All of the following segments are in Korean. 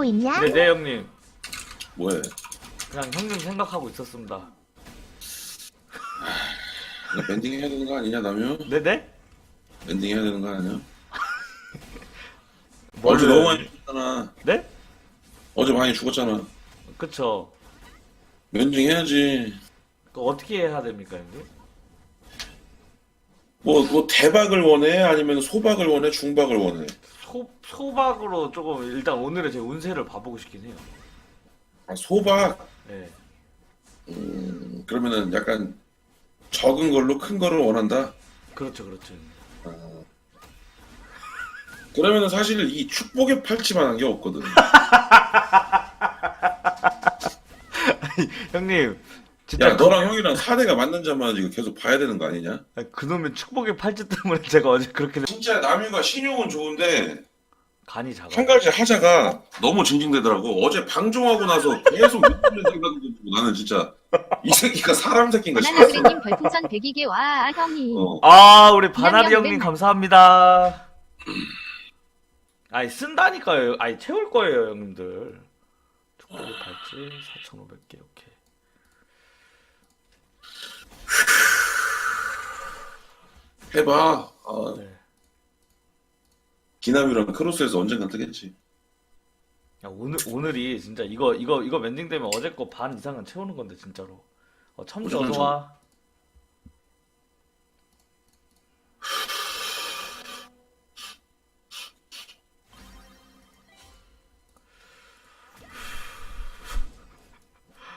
하고 있냐? 네, 네 형님. 뭐해? 그냥 형님 생각하고 있었습니다. 이거 밴딩 해야 되는 거 아니냐, 남유? 네네? 밴딩 해야 되는 거 아니야? 어제 너무? 많이 죽었잖아. 네? 어제 많이 죽었잖아. 그쵸. 밴딩 해야지. 그 어떻게 해야 됩니까, 형님? 뭐, 뭐 대박을 원해? 아니면 소박을 원해? 중박을 원해? 소, 소박으로 조금 일단 오늘의 제 운세를 봐보고 싶긴 해요. 아, 소박? 네. 음, 그러면은 약간 적은 걸로 큰 거를 원한다? 그렇죠, 그렇죠. 어. 그러면은 사실 이 축복의 팔찌만한 게 없거든. 형님, 진짜 야, 너랑 형이랑 사대가 맞는 자만 지금 계속 봐야 되는 거 아니냐? 그, 그놈의 축복의 팔찌 때문에 제가 어제 그렇게 진짜 남유가 신용은 좋은데 간이 작아. 한 가지 하자가 너무 징징대더라고. 어제 방종하고 나서 계속 믿는 생각이 들고 나는 진짜 이 새끼가 사람 새끼인가 싶었어. 바나나그레님 별풍선 102개 와 형이 어. 아, 우리 바나리 형님 맨날- 감사합니다. 아니, 쓴다니까요. 아니, 채울 거예요, 형님들. 축복의 팔찌 4,500개, 오케이. 해봐. 아, 네. 기남이랑 크로스에서 언젠간 뜨겠지. 야, 오늘, 오늘이 진짜 이거, 이거, 이거 멘딩 되면 어제 거 반 이상은 채우는 건데, 진짜로. 어, 첨지 무조건 어서 와.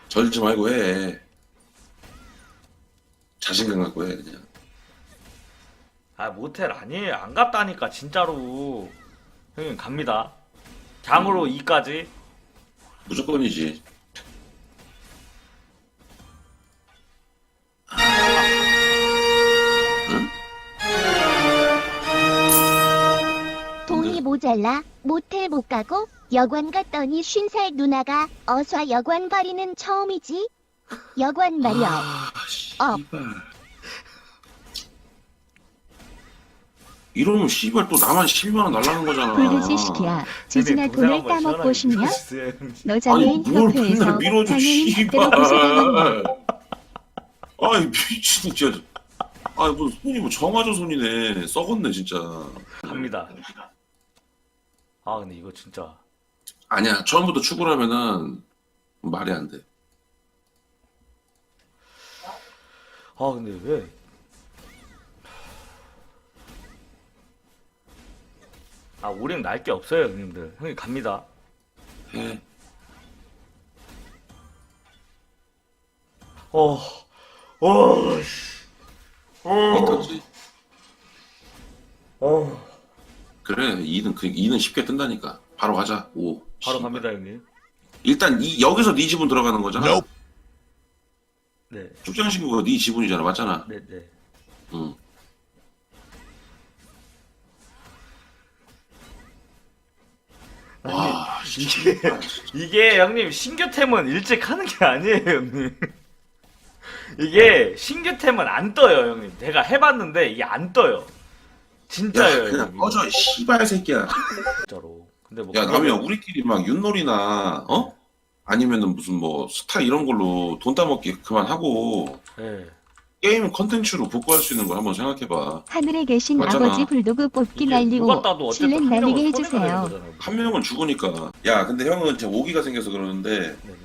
절지 말고 해. 자신감 갖고 해 그냥. 아, 모텔 아니에요. 안 갔다니까, 진짜로. 형님, 갑니다. 장으로 2까지. 무조건이지. 돈이 모자라 모텔 못 가고 여관 갔더니 쉰 살 누나가 어서 여관 버리는 처음이지. 여관 말이야. 아. 이러면 씨발 또 나만 12만 원 날라는 거잖아. 불르지 시키야. 지진아 돈을 따먹고 싶냐? 너 아니 장애인 뭘 협회에서 맨날 밀어줘 장애인 씨발. 학대로 고소당했냐? 아이 미친 진짜. 아뭐 손이 뭐 정화조 손이네. 썩었네 진짜. 갑니다. 아, 근데 이거 진짜. 아니야 처음부터 축구를 하면은 말이 안 돼. 아, 근데 왜? 아, 우린 날게 없어요, 형님들. 형님 갑니다. 해. 어, 어, 씨. 어? 어. 그래 2는 그 2는 쉽게 뜬다니까. 바로 가자. 오. 바로 씨발. 갑니다, 형님. 일단 이 여기서 네 지분 들어가는 거잖아. 네, 출장 신고가 네 지분이잖아, 맞잖아. 네, 네. 응. 와, 이게, 이게 형님 신규템은 일찍 하는 게 아니에요, 형님. 이게 신규템은 안 떠요, 형님. 제가 해봤는데 이게 안 떠요. 야, 진짜예요, 그냥 형님. 꺼져, 이 씨발 새끼야. 진짜로. 근데 뭐 야, 그거는- 남이야, 우리끼리 막 윷놀이나, 어? 아니면은 무슨 뭐 스타 이런 걸로 돈 따먹기 그만하고 예. 게임 컨텐츠로 복구할 수 있는 걸 한번 생각해봐. 하늘에 계신 맞잖아. 아버지 불도그 뽑기 누가 날리고 따도 어쨌든 실내 한 명은 날리게 손해가 되는 해주세요. 거잖아요. 한 명은 죽으니까. 야, 근데 형은 지금 오기가 생겨서 그러는데 네네.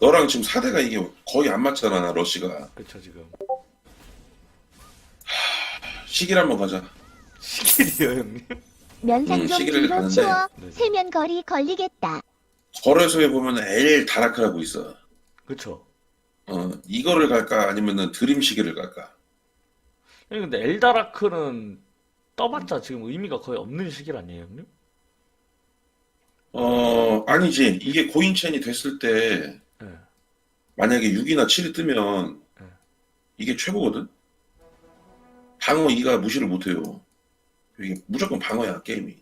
너랑 지금 사대가 이게 거의 안 맞잖아, 러시가. 그쵸 지금. 시기를 한번 가자. 시킬이요, 형님. 면상 음, 좀 시기를 뒤로 가는데. 치워. 네. 세면 거리 걸리겠다. 거래소에 보면 L 다라크라고 있어. 그쵸. 어, 이거를 갈까 아니면은 드림 시계를 갈까? 형님 근데 엘다라크는 떠봤자 지금 의미가 거의 없는 시길 아니에요, 형님? 어, 아니지. 이게 고인첸이 됐을 때 예. 만약에 6이나 7이 뜨면 네. 이게 최고거든? 방어 2가 무시를 못해요. 이게 무조건 방어야, 게임이.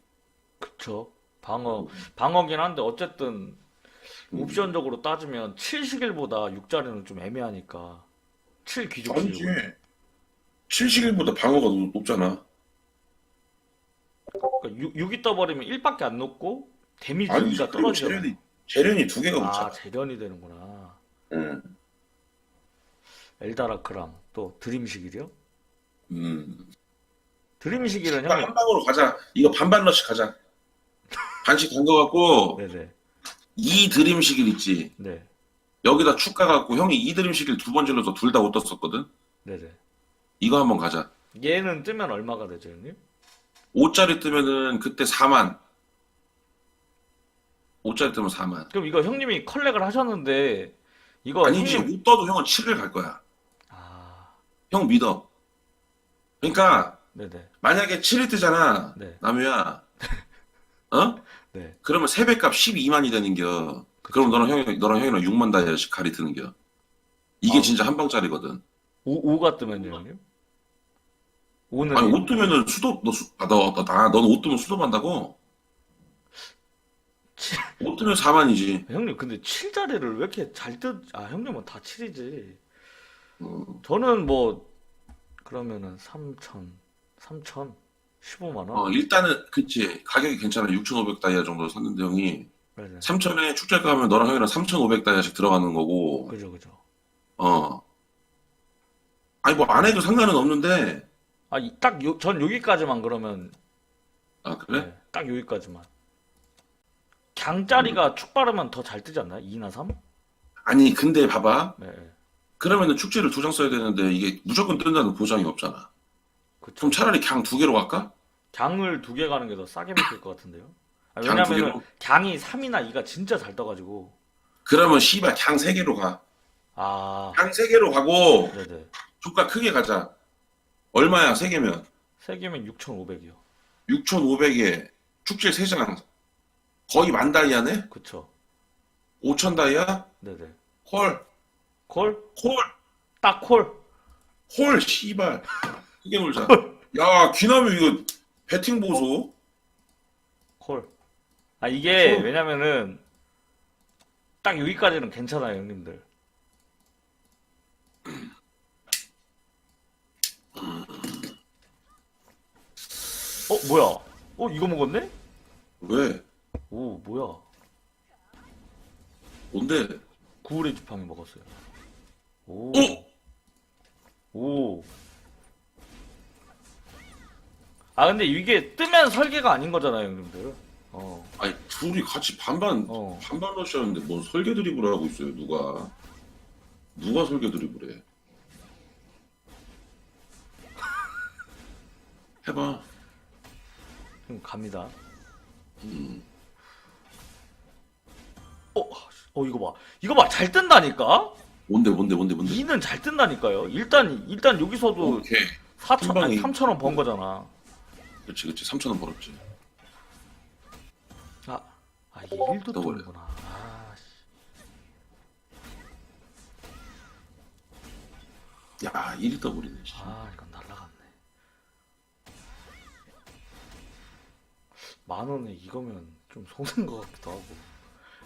그쵸. 방어, 방어긴 한데 어쨌든 음. 옵션적으로 따지면 7시길보다 6자리는 좀 애매하니까 7 귀족 아니지. 시고 7시길보다 방어가 높- 높잖아. 그러니까 6, 6이 떠버리면 1밖에 안 높고 데미지 아니 여기가 그리고 떨어져. 재련이 재련이 두 개가 아 붙잖아. 재련이 되는구나. 응. 엘다라크랑 또 드림식이요? 음. 드림식이는 딱 형님. 한 방으로 가자. 이거 반반 러시 가자. 반씩 간거 갖고 네네. 이 드림식일 있지. 네. 여기다 축 가 갖고 형이 이 드림식일 두 번 질러서 둘 다 못 떴었거든. 네네. 이거 한번 가자. 얘는 뜨면 얼마가 되죠, 형님? 5짜리 뜨면은 그때 4만. 5짜리 뜨면 4만. 그럼 이거 형님이 컬렉을 하셨는데 이거 아니지 형님 못 떠도 형은 7을 갈 거야. 아 형 믿어. 그러니까 네네 만약에 7이 뜨잖아. 네. 남우야. 어? 네. 그러면 세배값 12만이 되는겨. 그럼 너랑 형이 너랑 형이랑 6만 다이아씩 갈이 트는겨. 이게 아. 진짜 한 방짜리거든. 5, 5가 뜨면요, 형님? 5는 아니 옷 뜨면은 수도 너 수, 아, 너, 너, 나, 너는 옷 뜨면 수도 반다고? 치- 옷 뜨면 4만이지. 형님 근데 7자리를 왜 이렇게 잘 뜨? 아 형님은 다 7이지. 어. 저는 뭐 그러면은 3천, 3천, 15만 원. 어, 일단은 그치 가격이 괜찮아 6,500 다이아 정도 샀는데 형이 네네. 3천에 축제가 하면 너랑 형이랑 3,500 다이아씩 들어가는 거고 그죠 그죠. 어 아니 뭐 안 해도 상관은 없는데 아딱전 여기까지만 그러면 아 그래? 네, 딱 여기까지만. 강짜리가 축 바르면 더 잘 뜨지 않나요? 2나 3? 아니 근데 봐봐 네. 네. 그러면은 축제를 두 장 써야 되는데 이게 무조건 뜬다는 보장이 없잖아 그쵸. 그럼 차라리 그냥 두 개로 갈까? 강을 두 개 가는 게 더 싸게 먹힐 것 같은데요? 아, 강두 왜냐면은 개로? 강이 3이나 2가 진짜 잘 떠가지고. 그러면 씨발 그냥 세 개로 가 아, 그냥 세 개로 가고 네네. 주가 크게 가자 얼마야 세 개면 세 개면 6,500이요. 6,500에 축제 세장 거의 만 다이아네? 그쵸. 5천 다이아? 네네. 콜 콜? 콜! 딱 콜. 헐, 씨발. 크게 놀자. 야, 귀나무 이거 배팅 보소. 콜. 아, 이게, 콜. 왜냐면은, 딱 여기까지는 괜찮아요, 형님들. 어, 뭐야? 어, 이거 먹었네? 왜? 오, 뭐야? 뭔데? 구울의 지팡이 먹었어요. 오. 어? 오. 아, 근데 이게 뜨면 설계가 아닌 거잖아요, 형님들. 어, 아니, 둘이 같이 반반, 어. 반반 러시하는데 뭔 설계 드리블을 하고 있어요, 누가. 누가 설계 드리블 해? 해봐. 형 갑니다. 음. 어, 어, 이거 봐. 이거 봐. 잘 뜬다니까? 뭔데, 뭔데, 뭔데, 뭔데? 2는 잘 뜬다니까요. 일단, 일단 여기서도 오케이. 4천, 한 아니, 방에 3천 원 번 거잖아. 그렇지, 그렇지. 3천 원 벌었지. 아, 아, 이게 1도 더블. 뜨는구나. 아, 씨. 야, 1위 더블이네. 씨. 아, 이건 날라갔네. 만 원에 이거면 좀 속는 것 같기도 하고.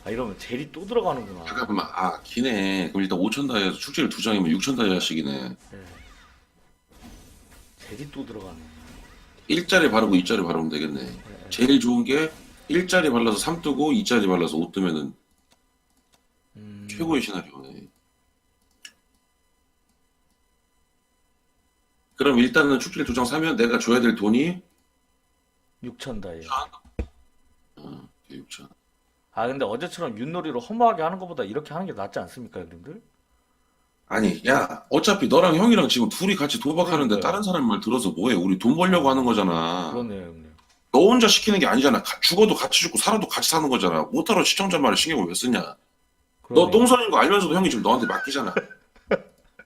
아, 이러면 젤이 또 들어가는구나. 잠깐만, 아, 기네. 그럼 일단 5천 다이아에서 축제를 두 장이면 6천 다이아씩이네. 네. 젤이 또 들어가네. 1짜리 바르고 2짜리 바르면 되겠네. 제일 좋은 게 1짜리 발라서 3 뜨고 2짜리 발라서 5 뜨면은 음, 최고의 시나리오네. 그럼 일단은 축제를 두장 사면 내가 줘야 될 돈이 6천 다이어. 어, 6천. 아 근데 어제처럼 윷놀이로 허무하게 하는 것보다 이렇게 하는 게 낫지 않습니까, 형님들? 아니, 야, 어차피 너랑 형이랑 지금 둘이 같이 도박하는데 그러니까요. 다른 사람 말 들어서 뭐해? 우리 돈 벌려고 하는 거잖아. 그러네요, 형님. 너 혼자 시키는 게 아니잖아. 가- 죽어도 같이 죽고 살아도 같이 사는 거잖아. 못하러 시청자 말에 신경을 왜 쓰냐? 너 그러네요. 똥손인 거 알면서도 형이 지금 너한테 맡기잖아.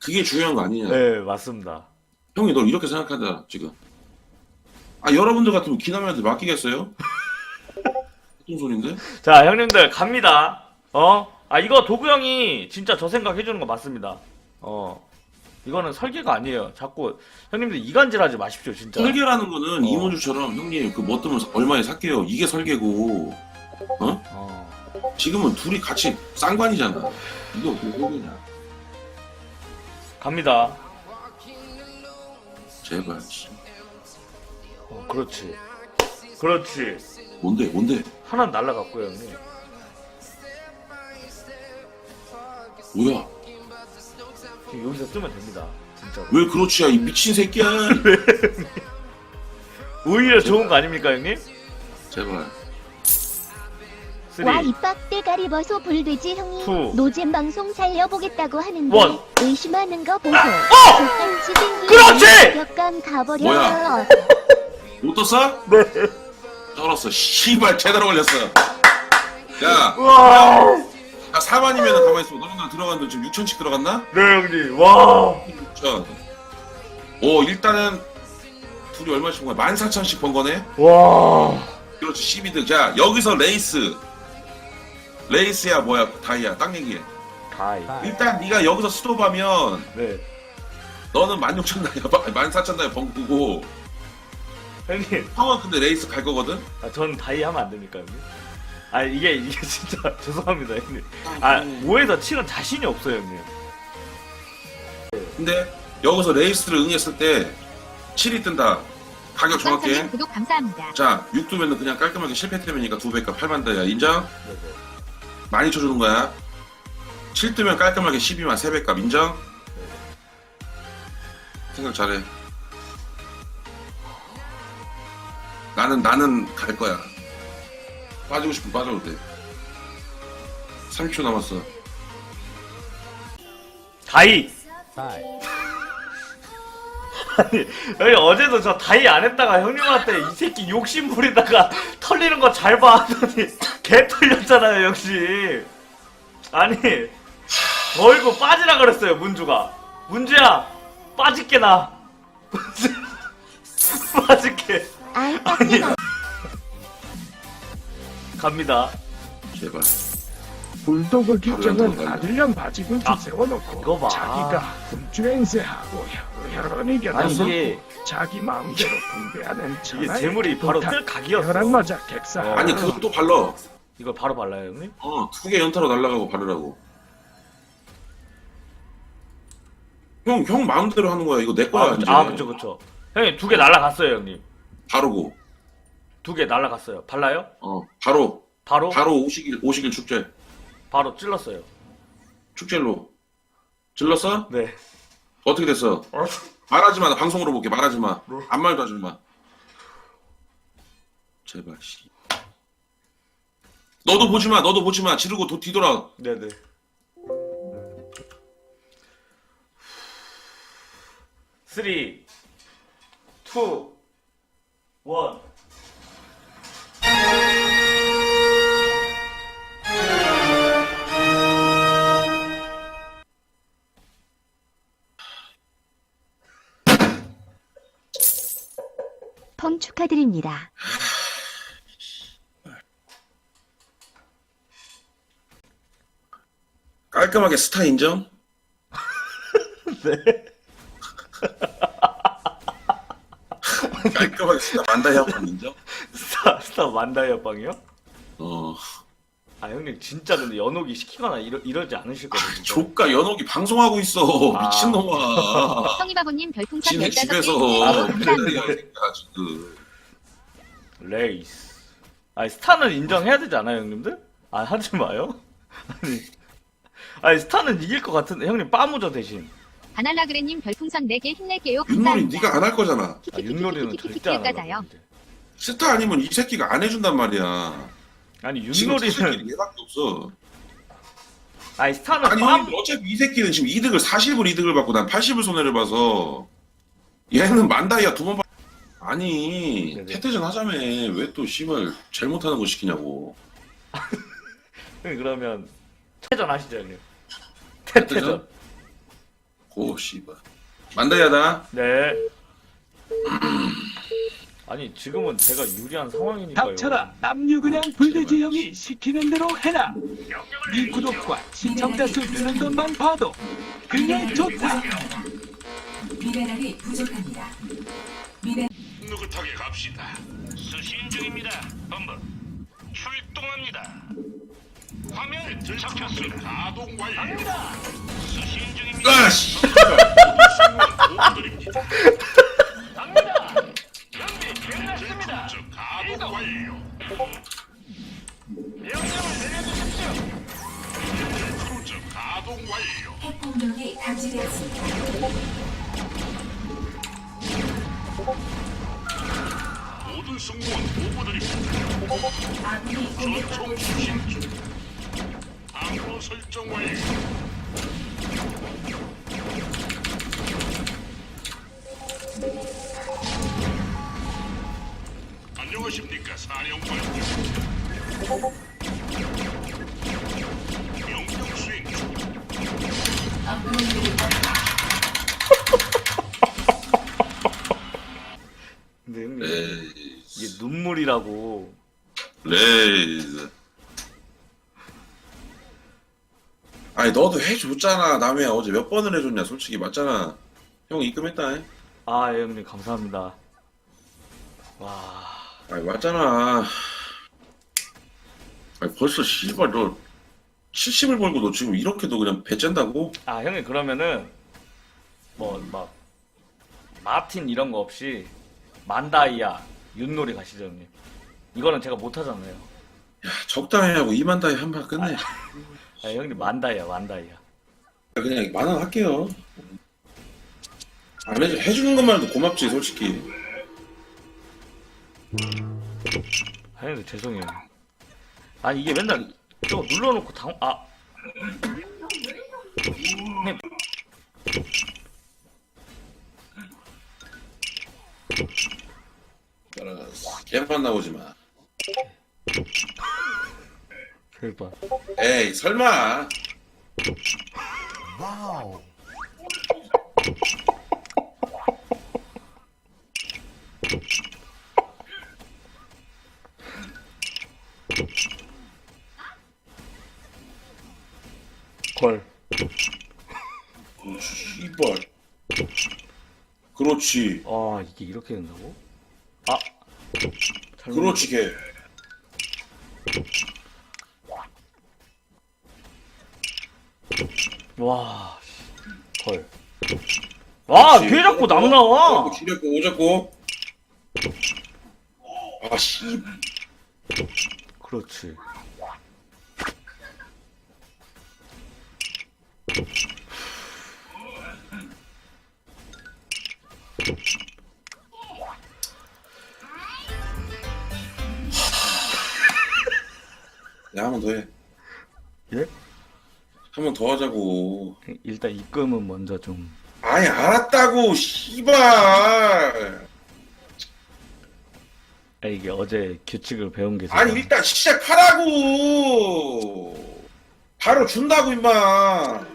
그게 중요한 거 아니냐? 네, 맞습니다. 형이 널 이렇게 생각한다 지금. 아 여러분들 같으면 기남이한테 맡기겠어요? 똥손인데? 자, 형님들 갑니다. 어? 아 이거 도구 형이 진짜 저 생각 해주는 거 맞습니다. 어. 이거는 설계가 아니에요. 자꾸 형님들 이간질하지 마십시오, 진짜. 설계라는 거는 어. 이모주처럼 형님 그뭐 뜨면 얼마에 살게요. 이게 설계고 어. 지금은 둘이 같이 쌍관이잖아. 이게 어떻게 설계냐? 갑니다. 제발. 씨. 어, 그렇지. 그렇지. 뭔데 뭔데 하나 날라갔고요 형님. 뭐야 지금 여기서 뜨면 됩니다. 진짜로. 왜 그렇지야 이 미친 새끼야 오히려 좋은 거 아닙니까 형님? 제발 쓰리. 와 입박 대가리 버소 불돼지 형이 투. 노잼 방송 살려보겠다고 하는데 원. 의심하는 거 보소. 어! 족같이 생긴 그렇지! 역감 가버려. 뭐야? 못 떴어? 네. 떨었어 씨발 제대로 걸렸어 야 와. 야, 4만이면 가만히 있어. 너는 들어간 돈 지금 6천씩 들어갔나? 네 형님. 와. 6천. 오, 일단은 둘이 얼마씩 번 거야? 14,000씩 번 거네? 와. 그렇지, 12등. 자, 여기서 레이스. 레이스야, 뭐야, 다이야. 딱 얘기해. 다이. 일단 네가 여기서 스톱하면 네. 너는 16,000 다이야, 14,000 다이야 번 거고 형님. 형은 근데 레이스 갈 거거든? 아, 전 다이 하면 안 됩니까 형님? 아 이게 이게 진짜 죄송합니다 형님. 아 5에서 7은 자신이 없어요 형님. 근데 여기서 레이스를 응했을 때 7이 뜬다. 가격 정확해. 구독 감사합니다. 자, 6 두면은 그냥 깔끔하게 실패 때문이니까 2배가 8만 다이야. 인정? 네네. 많이 쳐주는 거야. 7 뜨면 깔끔하게 12만 3배값 인정? 생각 잘해. 나는 나는 갈 거야. 빠지고 싶으면 빠져도 돼. 30초 남았어. 다이. 아니 여기 어제도 저 다이 안 했다가 형님한테 이 새끼 욕심 부리다가 털리는 거 잘 봐 하더니 개 털렸잖아요 역시. 아니 어이구 빠지라 그랬어요 문주가. 문주야 빠질게 나. 빠질게. 빡대가 갑니다. 제발. 불독을 규정은 달라. 아들년 바지군주 아, 세워놓고 이거 봐. 자기가 분주행세하고 여러 아니 이겨나서 이게 자기 마음대로 분배하는 이게 천하의 재물이 바로 뜰 각이었어. 혈안마자 객사 어. 아니 그것도 발라. 이걸 바로 발라요 형님? 어, 두 개 연타로 날라가고 바르라고. 형, 형 마음대로 하는 거야. 이거 내 거야. 아, 이제. 아 그쵸 그쵸. 형님 두 개 날라갔어요 형님. 바르고. 두 개 날라갔어요. 발라요? 어, 바로. 바로 바로 오시길, 오시길 축제. 바로 찔렀어요. 축제로. 질렀어? 네. 어떻게 됐어? 말하지 마. 나 방송으로 볼게. 말하지 마. 네. 아무 말도 하지 마. 제발, 씨. 너도 보지 마. 너도 보지 마. 지르고 도 뒤돌아. 네네. 쓰리, 투, 원. 펑 축하드립니다. 깔끔하게 스타 인정? 네. 깔끔하게 스타 만다 형 인정? 스타, 스타 만다이어 빵이요? 어. 아, 형님, 진짜 근데 연옥이 시키거나 이러, 이러지 않으실 거예요. 진짜. 조카 연옥이 방송하고 있어. 아. 미친놈아. 성희바보님 별풍선 지네 15개 집에서 아, 지금. 레이스. 아니, 스타는 인정해야 되지 않아요, 형님들? 아, 하지 마요. 아니. 아니, 스타는 이길 것 같은데, 형님, 빠무죠, 대신. 바날라그레님 별풍선 4개 힘낼게요. 윤놀이 감사합니다. 네가 안 할 거잖아. 아, 윷놀이는 절대 안. 하거든요. 스타 아니면 이 새끼가 안 해준단 말이야. 아니, 지금 윷놀이는. 얘밖에 없어. 아니, 스타는 아니 빰, 형님 어차피 이 새끼는 지금 이득을 40을 이득을 받고 난 80을 손해를 봐서 얘는 만다이야 두번 받... 아니 네네. 태태전 하자며 왜 또 씨발 제일 못하는 거 시키냐고 형님, 그러면, 태전 하시죠, 형님. 태전. 고 씨발 만다이하다 네. 아니 지금은 제가 유리한 상황이니까요. 닥쳐라 남유 그냥 불돼지 형이 시키는 대로 해라 네 구독과 시청자 수 뜨는 것만 봐도 그게 좋다 미네랄이 부족합니다. 느긋하게 갑시다. 수신 중입니다. 본부 출동합니다. 화면 잡혔습니다. 가동 완료. 수신 중입니다. 아 씨. 보고드립니다. 명령을 내려주십시오. 크루즈 가동 완료. 핵 공격이 감지되었습니다. 모든 승무원 보고드립니다. 아군이 공격받고 전총 있습니다. 수신 중. 항로 설정 완료. 안녕하십니까 사령관님. 명령 수행 중. 업그레이드 근데 형님 레이즈. 이게 눈물이라고. 레이즈. 아니 너도 해줬잖아 남의 어제 몇 번을 해줬냐 솔직히 맞잖아 형 입금했다 잉? 아 예, 형님 감사합니다. 와. 아니 맞잖아 아니 벌써 씨발 너 70을 벌고 너 지금 이렇게 너 그냥 배 짠다고? 아 형님 그러면은 뭐 막 마틴 이런 거 없이 만다이아 윷놀이 가시죠 형님. 이거는 제가 못 하잖아요. 야 적당히 하고 이만다에 한방 끝내 아 형님 만다이아 만다이아. 그냥 만원 할게요 안 해줘 해주는 것만 해도 고맙지 솔직히 아 형님 죄송해요. 아니 이게 맨날 저거 눌러놓고 당 아. 형님 알았어 개만 나오지 마 대박. 에이 설마 걸. 어, 씨발 그렇지 아 이게 이렇게 된다고? 아. 잘못 그렇지 걔 와. 씨. 걸. 와, 그렇지. 왜 자꾸 남 나와? 지렸고 오졌고 아 씨 그렇지. 야 한 번 더 해 예? 한 번 더 하자고 일단 입금은 먼저 좀. 아니 알았다고 씨발 아, 이게 어제 규칙을 배운 게. 아니 일단 시작하라고 바로 준다고 임마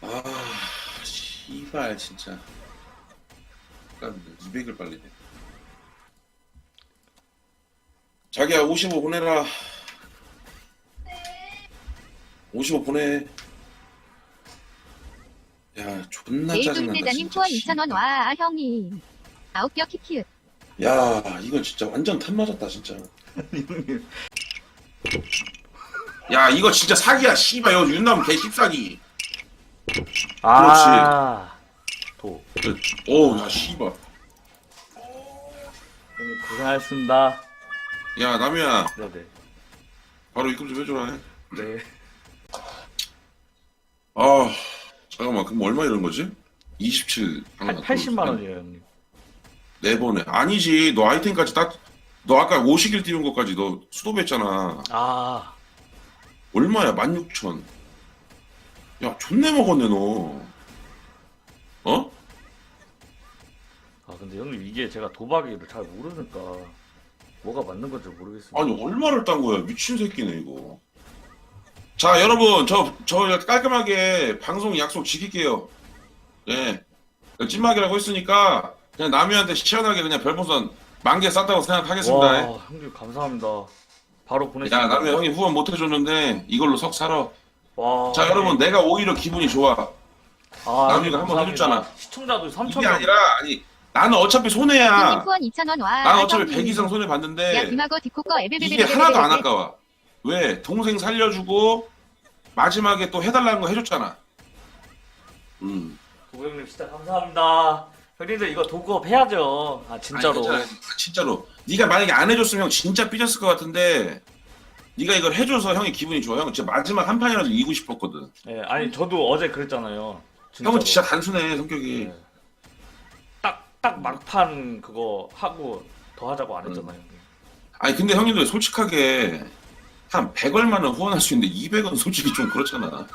아 씨발 진짜. 약간 200을 빨리네. 자기야 55 보내라. 55 보내. 야 존나 짜증난다 힘내다님 진짜. 후원 2,000원 와 형님. 아홉 뼈 키키읓. 야 이건 진짜 완전 탄 맞았다 진짜 형님. 야 이거 진짜 사기야 씨발 이거 윤남 개 씹사기 아. 도. 어야 씨발 형님 고생하셨습니다. 야 남이야 네네. 바로 입금 좀 해줘라 네. 아 잠깐만 그럼 얼마 이런 거지? 27 8, 80만 원이에요 형님. 네 번에 아니지. 너 아이템까지 딱너 아까 50일 띄운 것까지 너 수도했잖아. 아. 얼마야? 16,000 야 존내 먹었네 너. 어? 아 근데 형님 이게 제가 도박이를 잘 모르니까 뭐가 맞는 건지 모르겠습니다. 아니 얼마를 딴 거야? 미친 새끼네 이거. 자 여러분 저 저 깔끔하게 방송 약속 지킬게요. 예. 찐막이라고 했으니까 그냥 남이한테 시원하게 그냥 별풍선 만 개 쌌다고 생각하겠습니다. 와 형님 감사합니다. 바로 보내주세요. 야 나는 형이 후원 못 해줬는데 이걸로 석 살아. 와, 자 여러분 내가 오히려 기분이 좋아. 아, 남이가 한번 감사합니다. 해줬잖아. 시청자도 3천 이게 아니라 아니 나는 어차피 손해야. 후원 2,000원 와. 나는 어차피 형님. 100 이상 손해 야 봤는데 김하고 디코꺼 에베베베. 이게 하나도 안 아까워. 왜 동생 살려주고 마지막에 또 해달라는 거 해줬잖아. 음. 고객님 진짜 감사합니다. 형님들 이거 도구업 해야죠. 아 진짜로. 아니, 괜찮아. 진짜로. 네가 만약에 안 해줬으면 형 진짜 삐졌을 것 같은데 네가 이걸 해줘서 형이 기분이 좋아. 형 진짜 마지막 한 판이라도 이기고 싶었거든. 예, 아니 저도 어제 그랬잖아요. 진짜로. 형은 진짜 단순해 성격이. 예. 딱, 딱 막판 그거 하고 더 하자고 안 했잖아요. 형님. 아니 근데 형님들 솔직하게 한 100 얼마는 후원할 수 있는데 200은 솔직히 좀 그렇잖아.